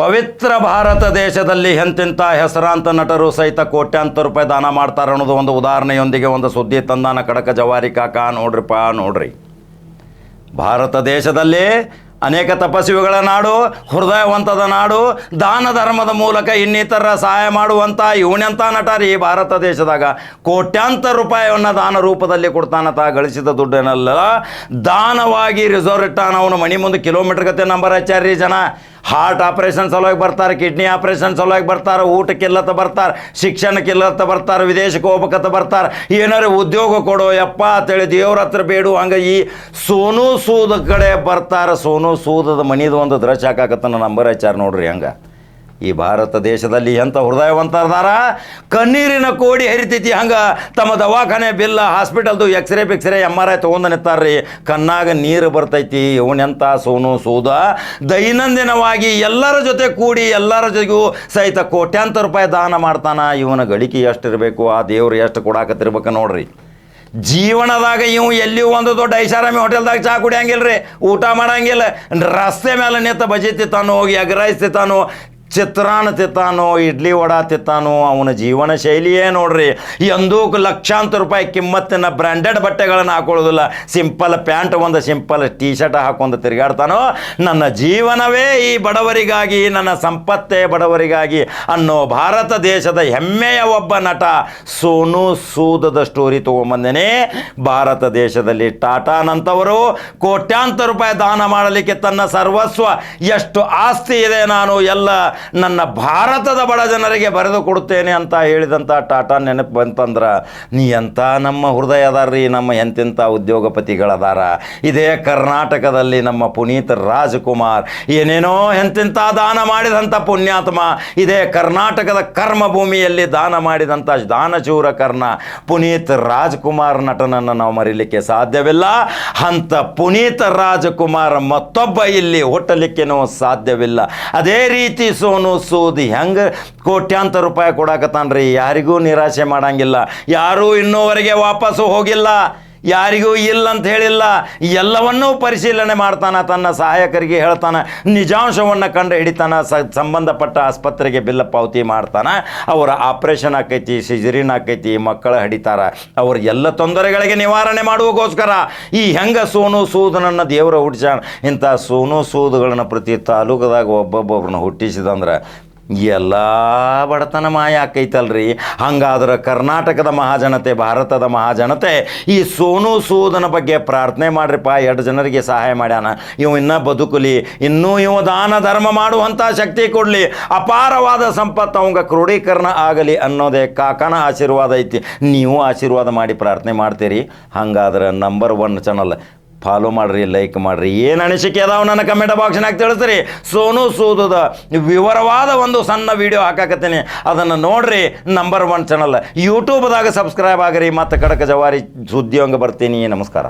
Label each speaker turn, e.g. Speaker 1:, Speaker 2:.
Speaker 1: ಪವಿತ್ರ ಭಾರತ ದೇಶದಲ್ಲಿ ಎಂತೆಂಥ ಹೆಸರಾಂತ ನಟರು ಸಹಿತ ಕೋಟ್ಯಾಂತರ ರೂಪಾಯಿ ದಾನ ಮಾಡ್ತಾರೆ ಅನ್ನೋದು ಒಂದು ಉದಾಹರಣೆಯೊಂದಿಗೆ ಒಂದು ಸುದ್ದಿ ತಂದಾನ ಕಡಕ ಜವಾರಿ ಕಾಕ. ನೋಡ್ರಿಪ್ಪ, ನೋಡ್ರಿ. ಭಾರತ ದೇಶದಲ್ಲಿ ಅನೇಕ ತಪಸ್ವಿಗಳ ನಾಡು, ಹೃದಯವಂತದ ನಾಡು, ದಾನ ಧರ್ಮದ ಮೂಲಕ ಇನ್ನಿತರ ಸಹಾಯ ಮಾಡುವಂಥ ಇವನೆಂಥ ನಟ ರೀ ಭಾರತ ದೇಶದಾಗ. ಕೋಟ್ಯಾಂತರ ರೂಪಾಯಿಯನ್ನು ದಾನ ರೂಪದಲ್ಲಿ ಕೊಡ್ತಾನತ ಗಳಿಸಿದ ದುಡ್ಡನ್ನೆಲ್ಲ ದಾನವಾಗಿ ರಿಸರ್ವ್ ಇಟ್ಟಾನ ಅವನು. ಮಣಿ ಮುಂದೆ ಕಿಲೋಮೀಟರ್ ಗತೆ ನಂಬರ್ ಹಚ್ಚಾರ್ರಿ ಜನ. ಹಾರ್ಟ್ ಆಪ್ರೇಷನ್ ಸಲುವಾಗಿ ಬರ್ತಾರೆ, ಕಿಡ್ನಿ ಆಪ್ರೇಷನ್ ಸಲುವಾಗಿ ಬರ್ತಾರೆ, ಊಟಕ್ಕಿಲ್ಲತ್ತ ಬರ್ತಾರೆ, ಶಿಕ್ಷಣಕ್ಕಿಲ್ಲತ್ತ ಬರ್ತಾರೆ, ವಿದೇಶಕ್ಕೆ ಹೋಗ್ಬೇಕತ್ತ ಬರ್ತಾರೆ. ಏನಾರು ಉದ್ಯೋಗ ಕೊಡೋ, ಯಪ್ಪ ಅಂತೇಳಿ ದೇವ್ರ ಹತ್ರ ಬೇಡು, ಹಂಗೆ ಈ ಸೋನು ಸೂದ ಕಡೆ ಬರ್ತಾರೆ. ಸೋನು ಸೂದದ ಮನಿದು ಒಂದು ದೃಶ್ಯ ಹಾಕಾಕತ್ತ ನಂಬರ್ ಹಚ್ಚಾರ ನೋಡ್ರಿ ಹಂಗೆ. ಈ ಭಾರತ ದೇಶದಲ್ಲಿ ಎಂಥ ಹೃದಯವಂತರದಾರ ಕಣ್ಣೀರಿನ ಕೋಡಿ ಹರಿತೈತಿ ಹಂಗೆ. ತಮ್ಮ ದವಾಖಾನೆ ಬಿಲ್ಲ, ಹಾಸ್ಪಿಟಲ್ದು ಎಕ್ಸ್ರೇ ಪಿಕ್ಸ್ರೇ ಎಂ ಆರ್ ಐ ತೊಗೊಂಡು ನಿಂತಾರ್ರಿ. ಕಣ್ಣಾಗ ನೀರು ಬರ್ತೈತಿ ಇವನೆಂಥ ಸೋನು ಸೂದ. ದೈನಂದಿನವಾಗಿ ಎಲ್ಲರ ಜೊತೆ ಕೂಡಿ, ಎಲ್ಲರ ಜೊತೆಗೂ ಸಹಿತ ಕೋಟ್ಯಾಂತರ ರೂಪಾಯಿ ದಾನ ಮಾಡ್ತಾನ. ಇವನ ಗಳಿಕೆ ಎಷ್ಟಿರಬೇಕು, ಆ ದೇವ್ರು ಎಷ್ಟು ಕೊಡಾಕತ್ತಿರ್ಬೇಕು ನೋಡ್ರಿ. ಜೀವನದಾಗ ಇವು ಎಲ್ಲಿಯೂ ಒಂದು ದೊಡ್ಡ ಐಷಾರಾಮಿ ಹೋಟೆಲ್ದಾಗ ಚಹಾ ಕುಡಿಯಂಗಿಲ್ಲ ರೀ ಊಟ ಮಾಡಂಗಿಲ್ಲ. ರಸ್ತೆ ಮೇಲೆ ನಿಂತ ಬಜೆತ್ತಿ ತಾನು ಹೋಗಿ ಅಗ್ರಹಿಸ್ತಿ ತಿತ್ತಾನು ಚಿತ್ರಾನ್ನ ತಿತ್ತಾನೋ ಇಡ್ಲಿ ವಡಾ ತಿತ್ತಾನೋ ಅವನ ಜೀವನ ಶೈಲಿಯೇ ನೋಡ್ರಿ. ಎಂದೂ ಲಕ್ಷಾಂತರ ರೂಪಾಯಿ ಕಿಮ್ಮತ್ತಿನ ಬ್ರ್ಯಾಂಡೆಡ್ ಬಟ್ಟೆಗಳನ್ನು ಹಾಕೊಳ್ಳೋದಿಲ್ಲ. ಸಿಂಪಲ್ ಪ್ಯಾಂಟ್, ಒಂದು ಸಿಂಪಲ್ ಟೀ ಶರ್ಟ್ ಹಾಕೊಂಡು ತಿರುಗಾಡ್ತಾನೋ. ನನ್ನ ಜೀವನವೇ ಈ ಬಡವರಿಗಾಗಿ, ನನ್ನ ಸಂಪತ್ತೇ ಬಡವರಿಗಾಗಿ ಅನ್ನೋ ಭಾರತ ದೇಶದ ಹೆಮ್ಮೆಯ ಒಬ್ಬ ನಟ ಸೋನು ಸೂದದ ಸ್ಟೋರಿ ತೊಗೊಂಬಂದೇನೆ. ಭಾರತ ದೇಶದಲ್ಲಿ ಟಾಟಾನಂತವರು ಕೋಟ್ಯಾಂತರ ರೂಪಾಯಿ ದಾನ ಮಾಡಲಿಕ್ಕೆ ತನ್ನ ಸರ್ವಸ್ವ. ಎಷ್ಟು ಆಸ್ತಿ ಇದೆ ನಾನು ಎಲ್ಲ ನನ್ನ ಭಾರತದ ಬಡ ಜನರಿಗೆ ಬರೆದು ಕೊಡುತ್ತೇನೆ ಅಂತ ಹೇಳಿದಂಥ ಟಾಟಾ ನೆನಪು ಬಂತಂದ್ರೆ, ನೀ ಎಂಥ ನಮ್ಮ ಹೃದಯ ಅದಾರ ನಮ್ಮ ಎಂತೆಂಥ ಉದ್ಯೋಗಪತಿಗಳದಾರ? ಇದೇ ಕರ್ನಾಟಕದಲ್ಲಿ ನಮ್ಮ ಪುನೀತ್ ರಾಜ್ಕುಮಾರ್. ಏನೇನೋ ಎಂತೆಂಥ ದಾನ ಮಾಡಿದಂಥ ಪುಣ್ಯಾತ್ಮ, ಇದೇ ಕರ್ನಾಟಕದ ಕರ್ಮ ಭೂಮಿಯಲ್ಲಿ ದಾನ ಮಾಡಿದಂಥ ದಾನಚೂರ ಕರ್ಣ ಪುನೀತ್ ರಾಜ್ಕುಮಾರ್ ನಟನನ್ನು ನಾವು ಮರೀಲಿಕ್ಕೆ ಸಾಧ್ಯವಿಲ್ಲ. ಅಂಥ ಪುನೀತ್ ರಾಜ್ಕುಮಾರ್ ಮತ್ತೊಬ್ಬ ಇಲ್ಲಿ ಹುಟ್ಟಲಿಕ್ಕೆನೋ ಸಾಧ್ಯವಿಲ್ಲ. ಅದೇ ರೀತಿ ಸೋನು ಸೂದ್ ಹೆಂಗೆ ಕೋಟ್ಯಾಂತರ ರೂಪಾಯಿ ಕೊಡಾಕತ್ತಾನ್ರಿ ಯಾರಿಗೂ ನಿರಾಶೆ ಮಾಡಂಗಿಲ್ಲ ಯಾರೂ ಇನ್ನೂವರೆಗೆ ವಾಪಸ್ಸು ಹೋಗಿಲ್ಲ. ಯಾರಿಗೂ ಇಲ್ಲ ಅಂತ ಹೇಳಿಲ್ಲ ಎಲ್ಲವನ್ನೂ ಪರಿಶೀಲನೆ ಮಾಡ್ತಾನೆ, ತನ್ನ ಸಹಾಯಕರಿಗೆ ಹೇಳ್ತಾನೆ, ನಿಜಾಂಶವನ್ನು ಕಂಡು ಹಿಡಿತಾನೆ ಸಂಬಂಧಪಟ್ಟ ಆಸ್ಪತ್ರೆಗೆ ಬಿಲ್ಲ ಪಾವತಿ ಮಾಡ್ತಾನೆ, ಅವರ ಆಪ್ರೇಷನ್ ಆಕೈತಿ, ಸಿಜರಿನ್ ಆಕೈತಿ, ಮಕ್ಕಳ ಹಿಡಿತಾರ, ಅವ್ರ ಎಲ್ಲ ತೊಂದರೆಗಳಿಗೆ ನಿವಾರಣೆ ಮಾಡುವಗೋಸ್ಕರ, ಈ ಹೆಂಗ ಸೋನು ಸೂದನನ್ನು ದೇವರ ಹುಟ್ಟಿಸ ಇಂಥ ಸೋನು ಸೂದುಗಳನ್ನು ಪ್ರತಿ ತಾಲೂಕದಾಗ ಒಬ್ಬೊಬ್ಬೊಬ್ರನ್ನ ಹುಟ್ಟಿಸಿದಂದ್ರೆ ಎಲ್ಲ ಬಡತನ ಮಾಯ ಆಕೈತಲ್ರಿ. ಹಂಗಾದ್ರೆ ಕರ್ನಾಟಕದ ಮಹಾಜನತೆ, ಭಾರತದ ಮಹಾಜನತೆ ಈ ಸೋನು ಸೂದನ ಬಗ್ಗೆ ಪ್ರಾರ್ಥನೆ ಮಾಡ್ರಿಪ್ಪ. ಎರಡು ಜನರಿಗೆ ಸಹಾಯ ಮಾಡ್ಯಾನ. ಇವು ಇನ್ನೂ ಬದುಕಲಿ, ಇನ್ನೂ ಇವು ದಾನ ಧರ್ಮ ಮಾಡುವಂಥ ಶಕ್ತಿ ಕೊಡಲಿ. ಅಪಾರವಾದ ಸಂಪತ್ತು ಅವಂಗ ಕ್ರೋಢೀಕರಣ ಆಗಲಿ ಅನ್ನೋದೇ ಕಾಕನ ಆಶೀರ್ವಾದ ಐತಿ. ನೀವು ಆಶೀರ್ವಾದ ಮಾಡಿ ಪ್ರಾರ್ಥನೆ ಮಾಡ್ತೀರಿ. ಹಂಗಾದ್ರೆ ನಂಬರ್ ಒನ್ ಚಾನಲ್ ಫಾಲೋ ಮಾಡ್ರಿ ಲೈಕ್ ಮಾಡ್ರಿ. ಏನು ಅನಿಸಿಕೆ ಅದಾವ ನನ್ನ ಕಮೆಂಟ್ ಬಾಕ್ಸ್ನಾಗ ತಿಳಿಸ್ರಿ. ಸೋನು ಸೂದದ ವಿವರವಾದ ಒಂದು ಸಣ್ಣ ವಿಡಿಯೋ ಹಾಕಾಕತ್ತೀನಿ. ಅದನ್ನು ನೋಡ್ರಿ ನಂಬರ್ ಒನ್ ಚಾನಲ್ ಯೂಟ್ಯೂಬ್ದಾಗ ಸಬ್ಸ್ಕ್ರೈಬ್ ಆಗಿರಿ. ಮತ್ತು ಕಡಕ ಜವಾರಿ ಸುದ್ದಿ ಹಂಗೆ ಬರ್ತೀನಿ. ನಮಸ್ಕಾರ.